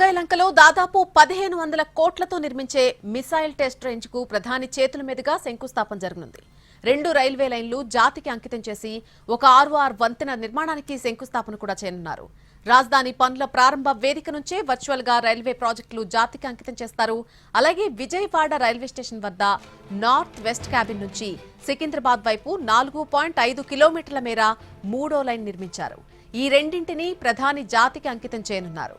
నాగాయలంకలో దాదాపు పదిహేను వందల కోట్లతో నిర్మించే మిసైల్ టెస్ట్ రేంజ్కు ప్రధాని చేతుల మీదుగా శంకుస్థాపన జరగనుంది. రెండు రైల్వే లైన్లు జాతికి అంకితం చేసి ఒక ఆర్ఓఆర్ వంతెన నిర్మాణానికి శంకుస్థాపన కూడా చేయనున్నారు. రాజధాని పనుల ప్రారంభ వేదిక నుంచే వర్చువల్గా రైల్వే ప్రాజెక్టులు జాతికి అంకితం చేస్తారు. అలాగే విజయవాడ రైల్వే స్టేషన్ వద్ద నార్త్ వెస్ట్ క్యాబిన్ నుంచి సికింద్రాబాద్ వైపు నాలుగు పాయింట్ ఐదు కిలోమీటర్ల మేర మూడో లైన్ నిర్మించారు. ఈ రెండింటిని ప్రధాని జాతికి అంకితం చేయనున్నారు.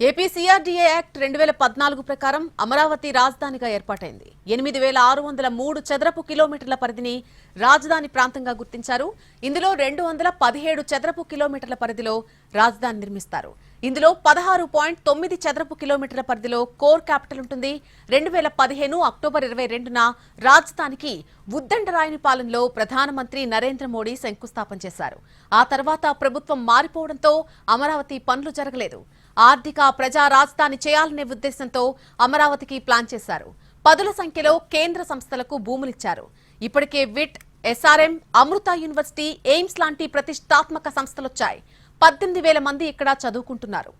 ఏపీ సిఆర్డీఏ యాక్ట్ రెండు వేల పద్నాలుగు ప్రకారం అమరావతి రాజధానిగా ఏర్పాటైంది. ఎనిమిది వేల ఆరు వందల మూడు చదరపు కిలోమీటర్ల పరిధిని రాజధాని ప్రాంతంగా గుర్తించారు. ఇందులో రెండు వందల పదిహేడు చదరపు కిలోమీటర్ల పరిధిలో రాజధాని నిర్మిస్తారు. ఇందులో పదహారు పాయింట్ తొమ్మిది చదరపు కిలోమీటర్ల పరిధిలో కోర్ క్యాపిటల్ ఉంటుంది. రెండు వేల పదిహేను అక్టోబర్ ఇరవై రెండున రాజధానికి ఉద్దండరాయనిపాలెంలో ప్రధానమంత్రి నరేంద్ర మోడీ శంకుస్థాపన చేశారు. ఆ తర్వాత ప్రభుత్వం మారిపోవడంతో అమరావతి పనులు జరగలేదు. ఆర్థిక ప్రజా రాజధాని చేయాలనే ఉద్దేశంతో అమరావతికి ప్లాన్ చేశారు. పదుల సంఖ్యలో కేంద్ర సంస్థలకు భూములిచ్చారు. ఇప్పటికే VIT SRM Amrita university AIIMS లాంటి ప్రతిష్టాత్మక సంస్థలొచ్చాయి. పద్దెనిమిది వేల మంది ఇక్కడ చదువుకుంటున్నారు.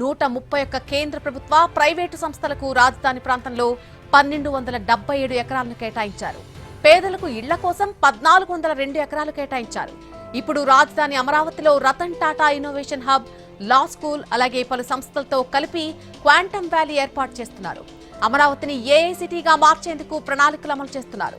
నూట ముప్పై ఒక్క కేంద్ర ప్రభుత్వ ప్రైవేటు సంస్థలకు రాజధాని ప్రాంతంలో పన్నెండు వందల డెబ్బై ఏడు ఎకరాలను కేటాయించారు. పేదలకు ఇళ్ళ కోసం పద్నాలుగు వందల రెండు ఎకరాలు కేటాయించారు. ఇప్పుడు రాజధాని అమరావతిలో Ratan Tata innovation hub law school అలాగే పలు సంస్థలతో కలిపి క్వాంటమ్ వ్యాలీ ఏర్పాటు చేస్తున్నారు. అమరావతిని ఏఐసిటీగా మార్చేందుకు ప్రణాళికలు అమలు చేస్తున్నారు?